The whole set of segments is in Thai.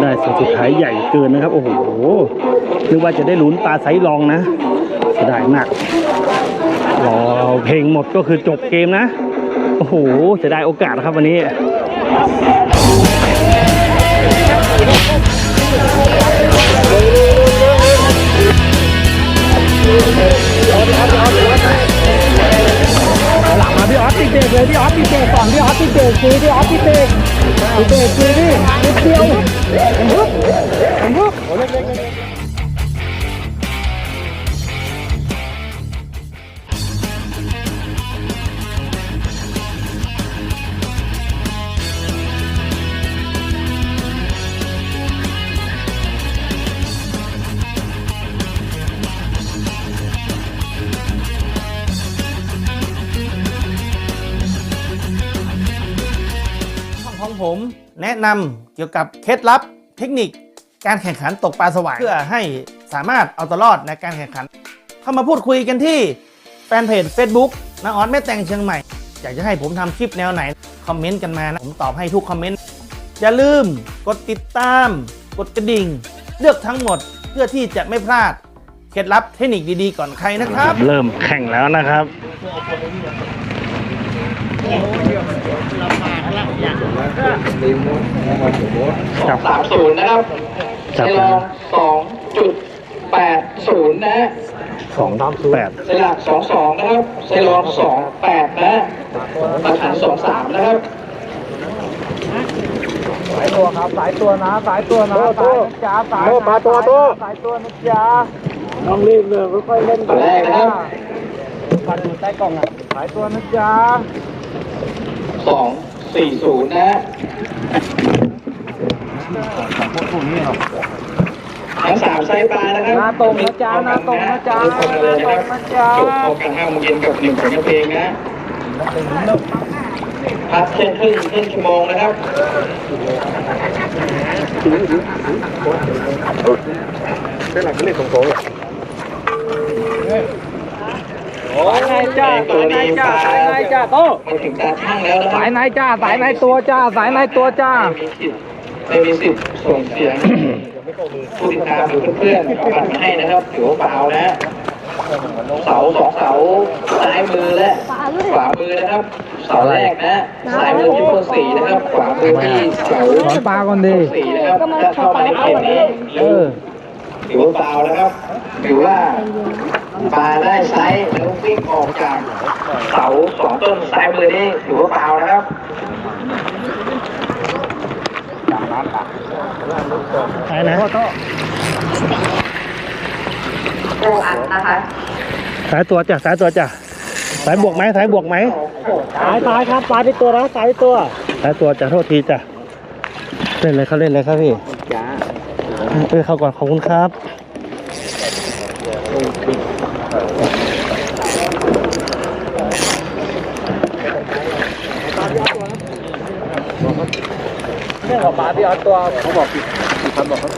ได้สุดสุดท้ายใหญ่เกินนะครับ โอ้โหนึกว่าจะได้ลุ้นปลาไซส์รองนะเสียดายมากรอเพลงหมดก็คือจบเกมนะ โอ้โหเสียดายโอกาสนะครับวันนี้หลังมา พี่ออสติเบกเลยพี่ออสติเบกก่อนพี่ออสติเบรกคือพี่ออสติเบรกติดเบกคือนี่นิดเดียวผมพุกผมพุก แนะนำเกี่ยวกับเคล็ดลับเทคนิค การแข่งขันตกปลาสวายเพื่อให้สามารถเอาตัวรอดในการแข่งขัน เข้ามาพูดคุยกันที่แฟนเพจ Facebook นาออนแม่แตงเชียงใหม่ อยากจะให้ผมทำคลิปแนวไหน คอมเมนต์กันมานะ ผมตอบให้ทุกคอมเมนต์ อย่าลืมกดติดตาม กดกระดิ่ง เลือกทั้งหมดเพื่อที่จะไม่พลาดเคล็ดลับเทคนิคดีๆก่อนใครนะครับ เริ่มแข่งแล้วนะครับ จับสามศูนย์นะครับจับเซลองสองจุดแปดศูนย์นะฮะสองแปดเซลักสองสองนะครับเซลองสองแปดนะฮะตะขันสองสามนะครับสายตัวครับสายตัวนะสายตัวนะสายนะจ๊ะสายนะปลาตัวตัวสายตัวนะจ๊ะต้องรีบเลยค่อยๆเล่นตัวแรกนะครับปัดอยู่ใต้กล่องอะสายตัวนะจ๊ะ สองสี่ศูนย์นะฮะทั้งสามไส้ปลานะครับหน้าตรงนะจ๊ะหน้าตรงนะจ๊ะทุกคนเลยนะครับนะจ๊ะจบพร้อมกันห้าโมงเย็นกับหนึ่งผลเพลงนะฮะพักเที่ยงครึ่งครึ่งชั่วโมงนะครับสายในจ้าสายในจ้าสายในจ้าโตมาถึงตาช่างแล้วนะคสารับยในจ้าสายในตัวจ้า สายในตัวจ้าไม่มีสิทธิ์ไม่มีสิทธิ์ส่งเสียงผู้ติดตามหรือเพื่อนๆเอาบัตรมาให้นะครับถือว่าเปล่านะเสาสองเสาซ้ายมือและขวามือนะครับเสาแรกนะซ้ายมือที่เบอร์สี่นะครับขวามือที่เสาสอนปลาก่อนดีสี่นะครับถ้าเข้ามาในเขตนี้เออถือว่าเปล่านะครับถือว่า ปลาได้ไซส์แล้ววิ่งออกจากเสาสองต้นซ้ายมือนี่ถือว่าเปล่านะครับใช่นะโออัดนะคะสายตัวจ้ะสายตัวจ้ะสายบวกไหมสายบวกไหมสายสายครับสายที่ตัวนะสายที่ตัวสายตัวจ้ะโทษทีจ้ะเล่นเลยเขาเล่นเลยครับพี่เออเขาก่อนขอบคุณครับ เรื่องของปลาที่เอาตัวเขาบอกผิดคำบอกเขา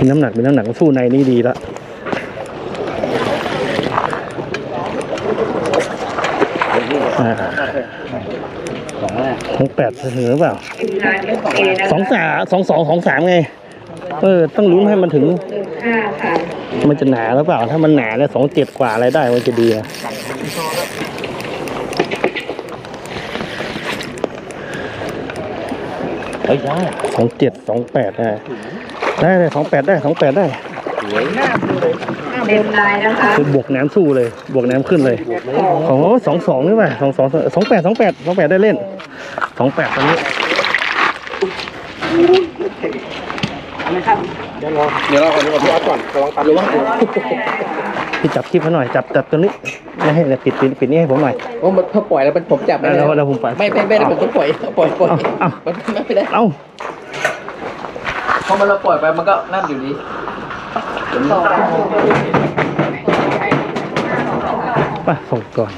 มีน้ำหนักมีน้ำหนักสู้ในนี่ดีแล้วอ่าหกแปดเสนอเปล่าทีมงานเอนะคะสองสามสองสองสองสามไง เออ ต้องลุ้นให้มันถึงหนึ่งห้าค่ะ มันจะหนาหรือเปล่า ถ้ามันหนาเนี่ยสองเจ็ดกว่าอะไรได้มันจะดีอะเฮ้ยได้สองเจ็ดสองแปดได้ได้เลยสองแปดได้สองแปดได้เต็มลายนะคะคือบวกแหนมสู้เลย บวกแหนมขึ้นเลยโอ้โหสองสองนี่ป่ะสองสองสองแปดสองแปดสองแปดได้เล่นสองแปดตอนนี้ เดี๋ยวเราก่อนดีกว่าพี่ออสก่อนระวังตัดระวังพี่จับคลิปให้หน่อยจับจับตัวนี้ไม่ให้เนี่ยปิดปิดปิดนี่ให้ผมหน่อยโอ้มันถ้าปล่อยแล้วมันผมจับไม่แล้ได้วแล้วผมไปไม่ไม่ไม่ได้ผมต้องปล่อยปล่อยปล่อยเอ้ามันไม่ได้เอ้าเพราะมันเราปล่อยไปมันก็นั่นอยู่ดีไปส่งก่อน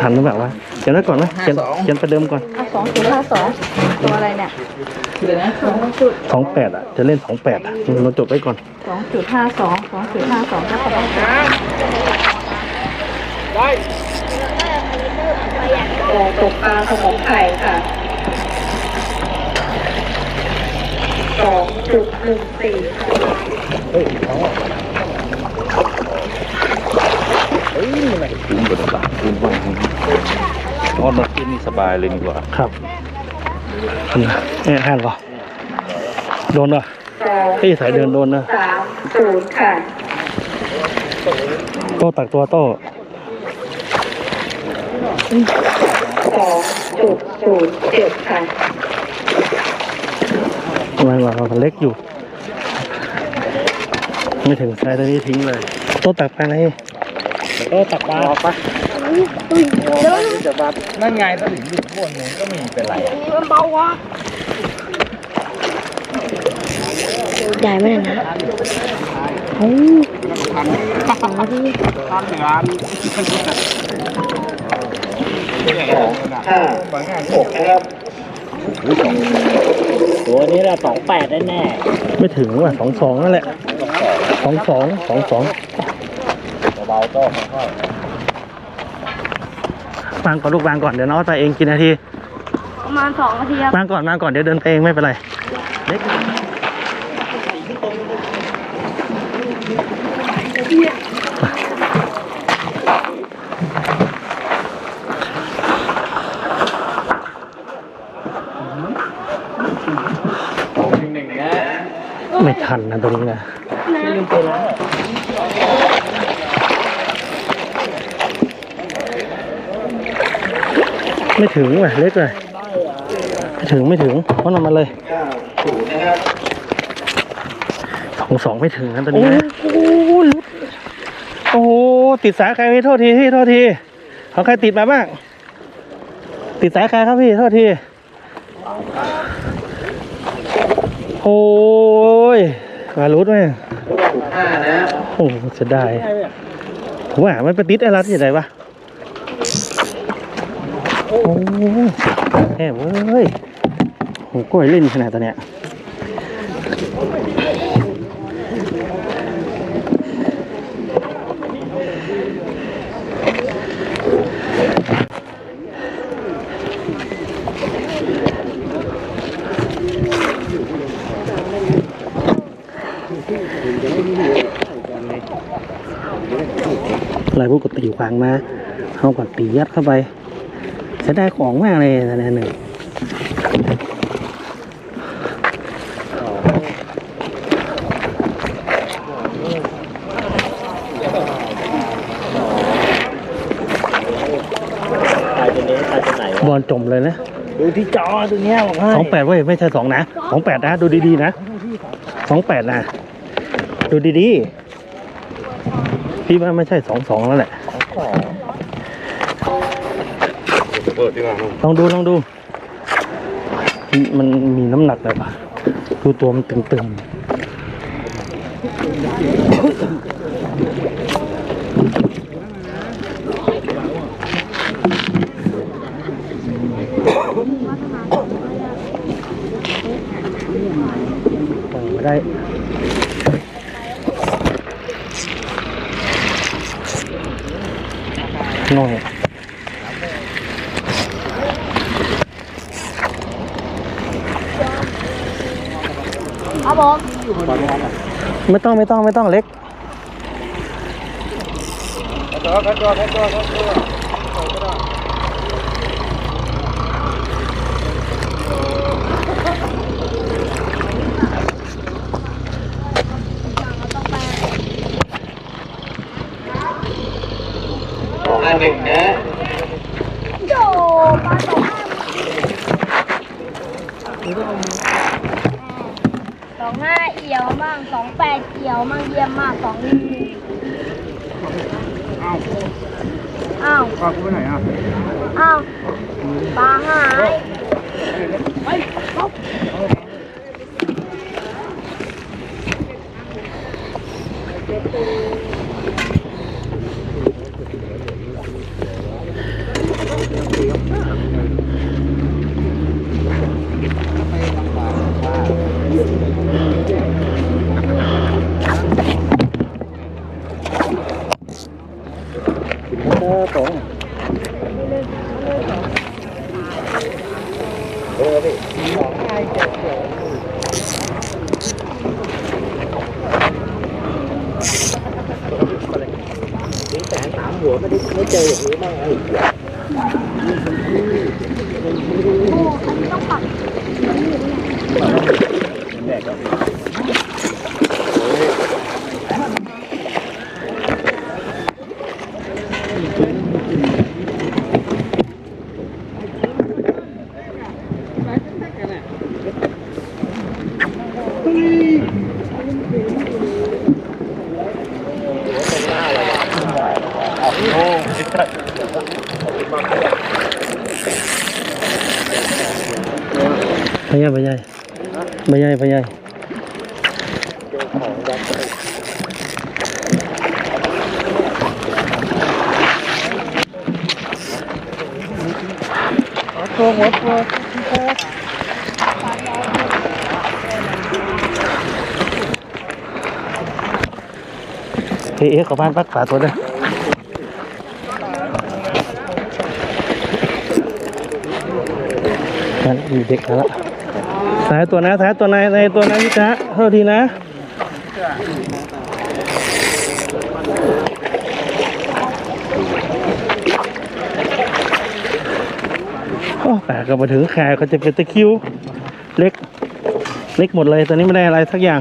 ทันหรือเปล่าวะเขียนไว้ก่อนไหมเขียนเขียนประเดิมก่อนสองจุดห้าสองตัวอะไรเนี่ยคืออะไรนะสองจุดสองแปดอะ จะเล่นสองแปดอะเราจดไว้ก่อนสองจุดห้าสองสองจุดห้าสองก็ประมาณโอ่งตกปลาสมองไข่ค่ะสองจุดหนึ่งสี่ค่ะคุ้มกว่าบาทคุ้มกว่า ทอดมาขึ้นนี่สบายเลยดีกว่าครับเนี่ยห่านก่อนโดนป่ะสองพี่สายเดินโดนนะสามศูนย์ค่ะโต้ตักตัวโต้สองจุดศูนย์เจ็ดค่ะทำไมวะมันเล็กอยู่ ไม่ถึงสายตอนนี้ทิ้งเลย โต้ตักไปไหนโต้ตักปลา ปะนั่นไงตะหลิงอยู่ข้างบนไงก็ไม่เป็นไรมันเบาว่ะใหญ่ไหมนะโอ้สองห้าหกนะครับตัวนี้ละสองแปดแน่ไม่ถึงว่ะสองสองนั่นแหละสองสองสองสองเบาๆโต้ค่อย วางก่อนลูกวางก่อนเดี๋ยวน้องไปเองกินนาทีประมาณสองนาทีครับวางก่อนวางก่อนเดี๋ยวเดินไปเองไม่เป็นไรเล็กๆสองหนึ่งหนึ่งนะไม่ทันนะตัวนี้นะ ไม่ถึงว่ะเล็กเลยไม่ถึงไม่ถึงเพราะนำมาเลยเก้าศูนย์นะครับสองสองไม่ถึงนะตัวนี้นะโอ้โหหลุดโอ้โหติดสายใครพี่โทษทีพี่โทษทีของใครติดมาบ้างติดสายใครครับพี่โทษทีโอ้ยมารุดไหมศูนย์ห้านะโอ้โหเสียดายว่ามันไปติดอะไรที่ไหนวะ โอ้แอบเว้ยโอ้โหกล้วยเล่นขนาดตัวเนี้ยอะไรพวกกดตีขวางมาเอาก่อนตียัดเข้าไป เสียดายของมากเลยนะเนี่ยหนึ่งบอลจมเลยนะ ดูที่จอตัวเนี้ยบอกให้สองแปดเว้ยไม่ใช่สองนะสองแปดนะ ดูดีๆนะสองแปดนะ ดูดีๆ พี่ว่าไม่ใช่สองสองแล้วแหละ ลองดูลองดู มันมีน้ำหนักเลยปะดูตัวมันตึงๆปล่อยไม่ได้น้อย ครับผมไม่ต้องไม่ต้องไม่ต้องเล็กสองห้าหนึ่งนะ โจปลาสองสองห้าเอี่ยวมั่งสองแปดเอี่ยวมั่งเยี่ยมมากสองหนึ่งอ้าวอ้าวปลากูไปไหนอะอ้าว ปลา พยายพยายเฮ้ยขอบ้านปักป่าตัวเด้อนั่นมีเด็กแล้ว สายตัวนะสายตัวไหนสายตัวนะพี่จ๊ะเท่าทีนะโอ้แต่ก็มาถึงแขกก็จะเป็นตะคิว เล็ก เล็กหมดเลยตอนนี้ไม่ได้อะไรสักอย่าง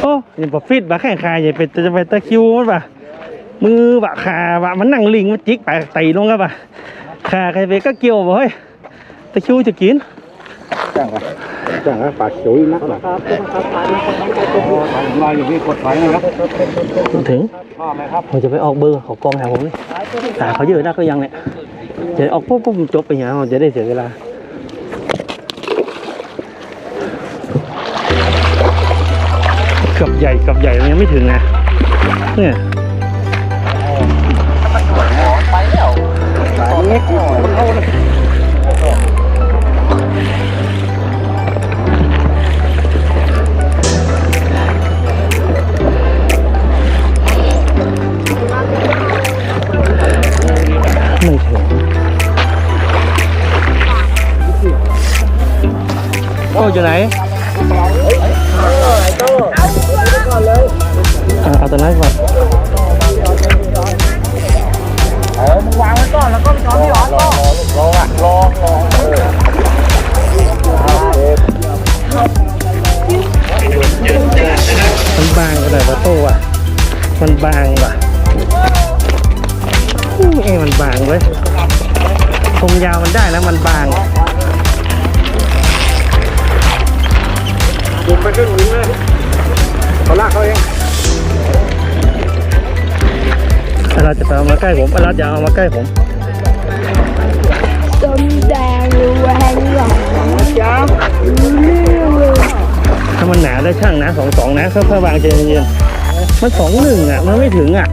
โอ้ยังปะฟิตบะแข่งขายใหญ่เป็นจะไปตะคิวมันปะมือบะขาบะมันนั่งลิงมันจิกไปตีลงกันปะ ขาใครไปก็เกี่ยวบ่เฮ้ยตะคิวจะกินจ้างปลาเขียวนักหนาลอยอยู่ที่กดไฟนะครับถึงชอไหมครับผมจะไปออกเบอร์เขากองหาผมเลยแต่เขาเยอะนักก็ยังเนี่ยจะออกปุ๊บปุ๊บจบไปอย่างเราจะได้เสียเวลากับใหญ่กับใหญ่ยังไม่ถึงนะเนี่ย เล็กหน่อยเท่ เขาลากเขาเองเราจะไปเอามาใกล้ผมเราจะเอามาใกล้ผมต้นแดงหรือแหวงหลงจ้าเรื่องเลยถ้ามันหนาได้ช่างนะสองสองนะค่อยๆวางใจเย็นๆมันสองหนึ่งอะมันไม่ถึงอะ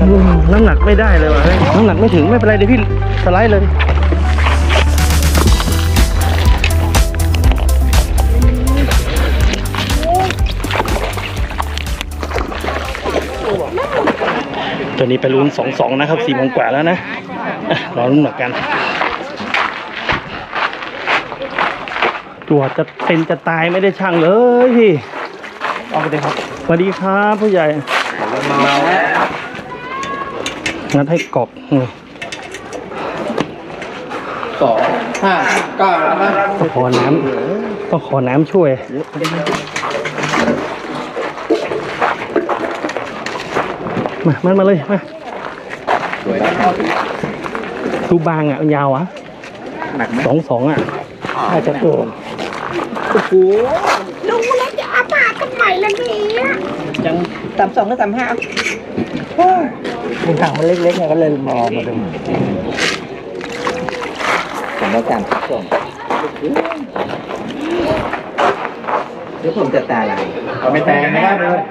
อืมน้ำหนักไม่ได้เลยว่ะเฮ้ยน้ำหนักไม่ถึงไม่เป็นไรเดี๋ยวพี่สไลด์เลย ตัวนี้ไปลุ้นสองสองนะครับสี่โมงกว่าแล้วนะอะรอลุ้นหน่อยกันตัวจะเป็นจะตายไม่ได้ช่างเลยพี่เอาไปเลยครับสวัสดีครับผู้ใหญ่งัดให้กรอบอืมสองห้าเก้านะต้องขอน้ำต้องขอน้ำช่วย มามันมาเลยมาดูบางอะยาวอะหนักไหมสองสองอะน่าจะเกินลุงแล้วจะเอามาทำไมล่ะเนี่ยยังสามสองหรือสามห้ามีถังมันเล็กๆไงก็เลยมองมาดูผมต้องการส่งเดี๋ยวผมจะตาลายเอาไม่แตงนะครับเลย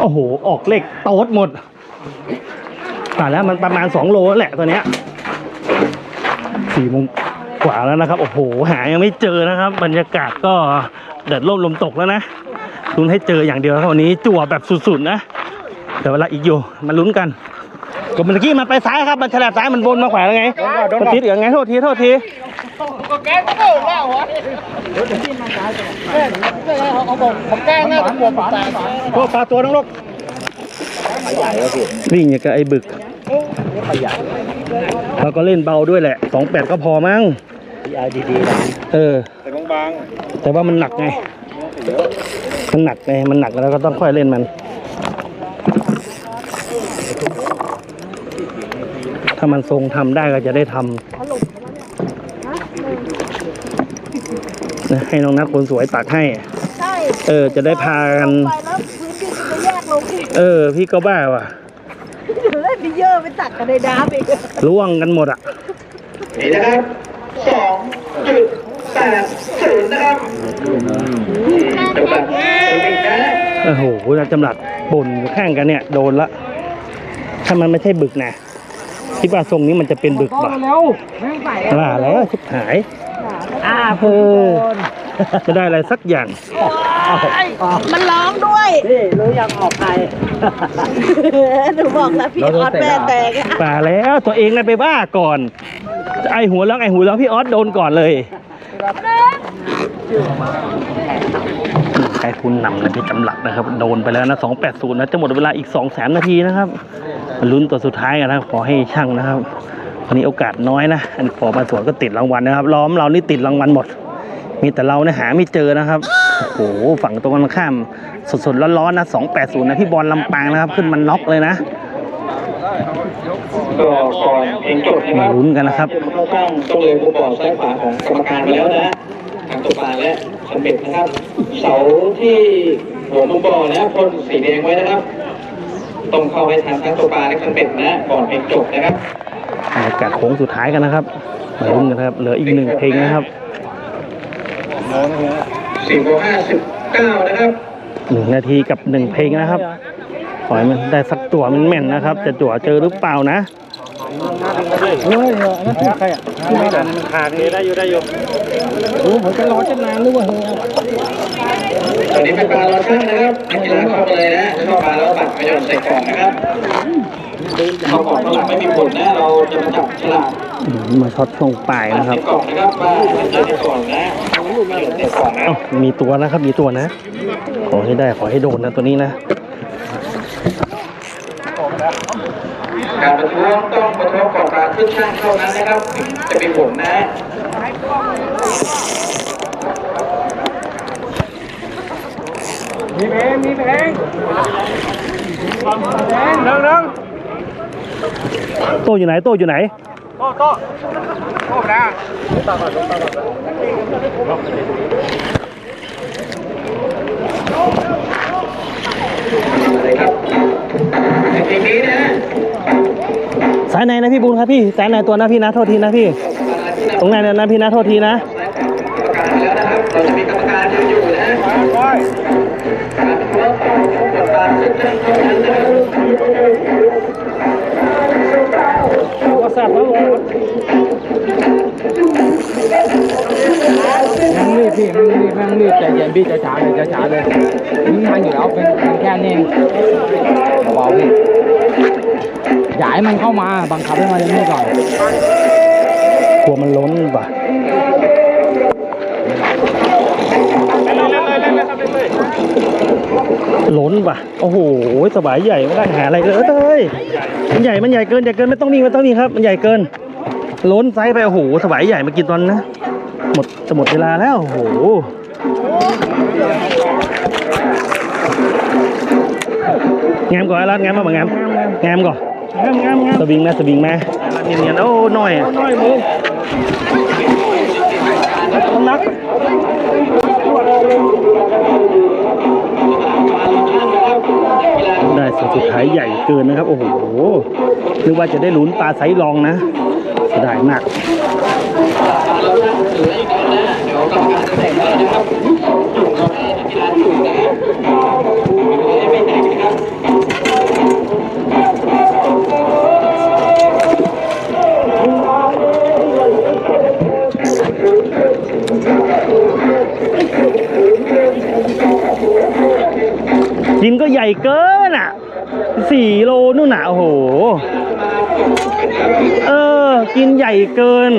โอ้โห ออกเลขโต๊ดหมดตายแล้วมันประมาณสองโลแล้วแหละตัวเนี้ยสี่โมงกว่าแล้วนะครับ โอ้โห หายังไม่เจอนะครับ บรรยากาศก็เดือดร่มลมตกแล้วนะลุ้นให้เจออย่างเดียวครับวันนี้จั่วแบบสุดๆนะเดี๋ยวเวลาอีกอยู่มาลุ้นกันก็เมื่อกี้มันไปซ้ายครับมันฉลาดซ้ายมันวนมาขวาแล้วไงมันติดเหลืองไงโทษทีโทษที ก็แก้ก็ได้ว่าหัวเดี๋ยวจะที่มายก่แม่แม่เอาบอกผมแก้แม่ตัวผมตายพวปลาตัวน้องลูกใหญ่งอย่างกับไอ้บึกใหญ่เราก็เล่นเบาด้วยแหละสองแปดก็พอมั้งดีๆเออ แต่บางแต่ว่ามันหนักไงมันหนักไงมันหนักแล้วก็ต้องค่อยเล่นมันถ้ามันทรงทำได้ก็จะได้ทำนะ ให้น้องนัดคนสวยตักให้ ใช่เออ จะได้พากันไปแล้วพื้นที่จะแยกลงอีกเออ พี่ก็บ้าว่ะเล่นพิเยอร์ไปตักกันในน้ำอีกล่วงกันหมดอะ นี่นะครับสองจุดแปดศูนย์นะครับจังหวัดสุรินทร์นะโอ้โหนักจำหลัดบ่นอยู่ข้างกันเนี่ย โดนละ ถ้ามันไม่ใช่บึกนะคิดว่าทรงนี้มันจะเป็นบึกป่ะว่าแล้วชิบหาย อ่าเออไม่ได้อะไรสักอย่าง มันร้องด้วยนี่รู้ยังออกใครหนูบอกแล้วพี่ออสแม่แตกอะป่าแล้วตัวเองนะไปว่าก่อน ไอหัวเร้องไอหัวเร้องพี่ออสโดนก่อนเลยใครคุณนำนะพี่จำหลัดนะครับ โดนไปแล้วนะ280นะจะหมดเวลาอีก2แสนนาทีนะครับมาลุ้นตัวสุดท้ายกันนะขอให้ช่างนะครับ วันนี้โอกาสน้อยนะอันพอมาสวนก็ติดรางวัลนะครับ ล้อมเรานี่ติดรางวัลหมด มีแต่เราเนี่ยหาไม่เจอนะครับโอ้โหฝั่งตรงกันข้ามสดๆร้อนๆนะ280นะพี่บอลลำปางนะครับ ขึ้นมันน็อกเลยนะก็ก่อนเพลงจบนะครับลุ้นกันนะครับเข้าข้างต้องเลยมุมบอลซ้ายขวาของกรรมการไปแล้วนะทางตัวปลาและสำเร็จนะครับ เสาที่หัวมุมบอลนะพ่นสีแดงไว้นะครับ ต้องเข้าให้ทางทั้งตัวปลาและสำเร็จนะ ก่อนเพลงจบนะครับ บรรยากาศโค้งสุดท้ายกันนะครับมาลุ้นกันนะครับเหลืออีกหนึ่งเพลงนะครับสี่โมงห้าสิบเก้านะครับหนึ่งนาทีกับหนึ่งเพลงนะครับขอให้มันได้สักตัวมันแม่นนะครับ จะจั่วเจอหรือเปล่านะเฮ้ยนั่นใครอะขาดนี่ได้อยู่ได้อยู่รู้ผมจะรอจะนานหรือว่าอันนี้เป็นปลาลอชั่นนะครับนักกีฬาเข้ามาเลยนะเข้ามาแล้วบัตรไม่โดนใส่กล่องนะครับ เข้ากล่องข้างหลังไม่มีผลนะเราจะมาจับฉลากมาช็อตช่วงปลายบัตรนะคใส่รับกล่องนะครับว่ามันจะได้กล่องนะไม่โดนใส่กล่องนะเอ้ามีตัวนะครับ มีตัวนะ ขอให้ได้ขอให้โดนนะตัวนี้นะ การประท้วงต้องประท้วงก่อนการขึ้นช่างเท่านั้นนะครับจะมีผลนะ โตอยู่ไหน โตอยู่ไหนเลยครับในทีนี้นะสายไหนนะพี่บุญครับพี่ สายไหนตัวนะพี่นะ โทษทีนะพี่ ตรงไหนนะนะพี่นะ โทษทีนะประกาศแล้วนะครับเราจะมีกรรมการยืนอยู่นะการประท้วงต้องประท้วงก่อนการขึ้นช่างเท่านั้นนะครั บก็ทราบแล้วนั่งรีบพี่นั่งรีบนั่งรีบใจเย็นพี่จะจ๋าเลยจะจ๋าเลยนี่มันอยู่แล้วเป็นเป็นแค่นี้เบาๆพี่อย่าให้มันเข้ามาบังคับให้มันเล่นนี่ก่อนกลัวมันล้นว่ะ ล้นว่ะ โอ้โห สบายใหญ่ไม่ได้หาอะไรเลยเอ้ยมันใหญ่ มันใหญ่เกิน ใหญ่เกิน ไม่ต้องนิ่งไม่ต้องนิ่งครับ มันใหญ่เกิน ล้นไซส์ไป โอ้โห สบายใหญ่มากินตอนนะ หมด จะหมดเวลาแล้ว โอ้โหงามก่อนไอ้รัดงามมาบ่งามงามก่อนงามงามงามสวิงมาสวิงมาเนียนๆโอ้หน่อยหน่อยมึงนัก ได้สุดสุดท้ายใหญ่เกินนะครับ โอ้โหนึกว่าจะได้ลุ้นปลาไซส์รองนะเสียดายมากเหลืออีกแล้วนะเดี๋ยวกรรมการจะแข่งแล้วนะครับอยู่กับให้นักกีฬาอยู่นะไม่แข่งนะครับจินก็ใหญ่เกิน สี่สี่โลนู่นน่ะโอ้โห เออ กินใหญ่เกิน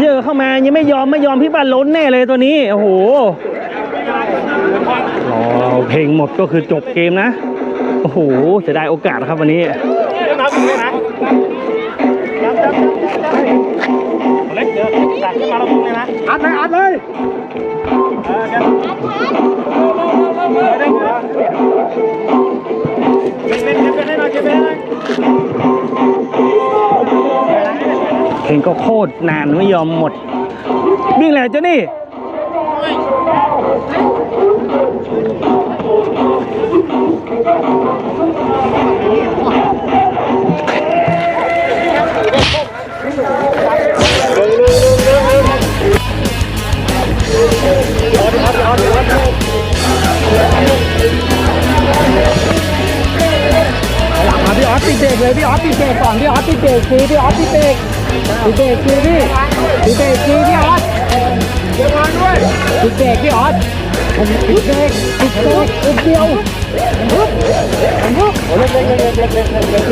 เยอะเข้ามายังไม่ยอมไม่ยอมพี่บ้านล้นแน่เลยตัวนี้ โอ้โหรอเพลงหมดก็คือจบเกมนะ โอ้โหเสียดายโอกาสนะครับวันนี้อัดเลยอัดเลยเพล งก็โคตรนานไม่ยอมหมด วิ่งแหละเจ้านี่ ออสติดเบรกเลยพี่ออสติดเบรกก่อนพี่ออสติดเบรกทีพี่ออสติดเบรกติดเบรกทีพี่ติดเบรกทีพี่ออสเดี๋ยวมาด้วยติดเบรกพี่ออสติดเบรกติดเบรกติดเดียว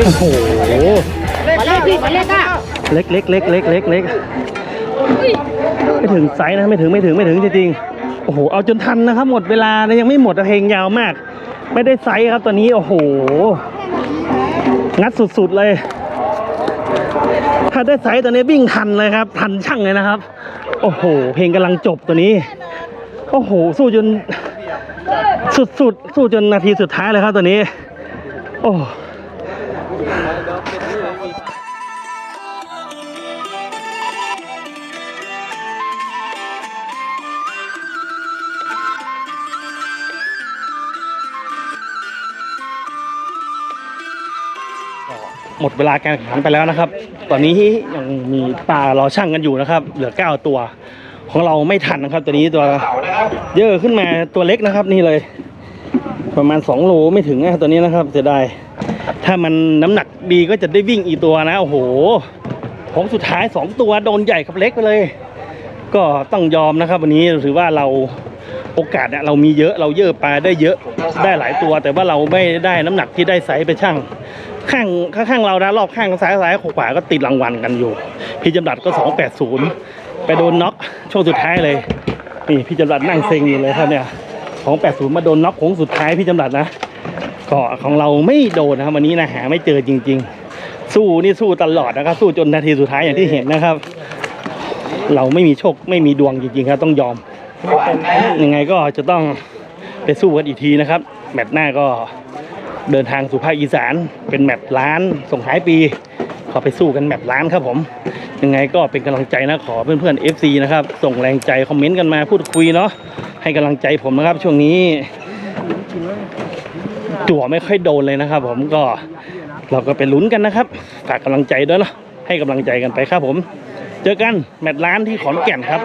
โอ้โหมาเล่นพี่มาเล่นอะเล็กเล็กเล็กเล็กเล็กเล็กไม่ถึงไซส์นะไม่ถึงไม่ถึงไม่ถึงจริงๆโอ้โหเอาจนทันนะครับหมดเวลานะยังไม่หมดอะเพลงยาวมาก ไม่ได้ไซส์ครับตอนนี้โอ้โห งัดสุดๆเลย ถ้าได้ไซส์ตอนนี้วิ่งทันเลยครับ ทันช่างเลยนะครับ โอ้โห เพลงกำลังจบตัวนี้ โอ้โห สู้จนสุดๆ สู้จนนาทีสุดท้ายเลยครับตัวนี้ โอ้ หมดเวลาการแข่งขันไปแล้วนะครับ ตอนนี้ยังมีปลารอช่างกันอยู่นะครับ เหลือเก้าตัว ของเราไม่ทันนะครับ ตัวนี้ตัวเยอะขึ้นมาตัวเล็กนะครับ นี่เลย ประมาณ2โลไม่ถึงนะตัวนี้นะครับเสียดายถ้ามันน้ำหนักดีก็จะได้วิ่งอีกตัวนะโอ้โหของสุดท้าย2ตัวโดนใหญ่กับเล็กไปเลย ก็ต้องยอมนะครับ วันนี้ถือว่าเราโอกาสเนี่ยเรามีเยอะเราเยอะปลาได้เยอะได้หลายตัว แต่ว่าเราไม่ได้น้ำหนักที่ได้ไซส์ไปช่าง ข้างข้างเรานะรอบข้างซ้ายซ้ายขวาก็ติดรางวัลกันอยู่ พี่จำรัดก็ 280 ไปโดนน็อกช่วงสุดท้ายเลย นี่พี่จำรัดนั่งเซ็งอยู่เลยครับเนี่ยของ80มาโดนน็อกโค้งสุดท้ายพี่จำรัดนะก็ของเราไม่โดนนะครับวันนี้นะหาไม่เจอจริง ๆ สู้นี่สู้ตลอดนะครับ สู้จนนาทีสุดท้ายอย่างที่เห็นนะครับ เราไม่มีโชคไม่มีดวงจริงๆครับต้องยอมยังไงก็จะต้องไปสู้กันอีกทีนะครับแมตช์หน้าก็ เดินทางสู่ภาคอีสานเป็นแมตช์ล้านส่งท้ายปี ขอไปสู้กันแมตช์ล้านครับผม ยังไงก็เป็นกำลังใจนะขอเพื่อนๆ FC นะครับส่งแรงใจคอมเมนต์กันมาพูดคุยเนาะให้กำลังใจผมนะครับช่วงนี้ จั่วไม่ค่อยโดนเลยนะครับ ผมก็เราก็ไปลุ้นกันนะครับฝากกำลังใจด้วยเนาะให้กำลังใจกันไปครับผม เจอกันแมตช์ล้านที่ขอนแก่นครับ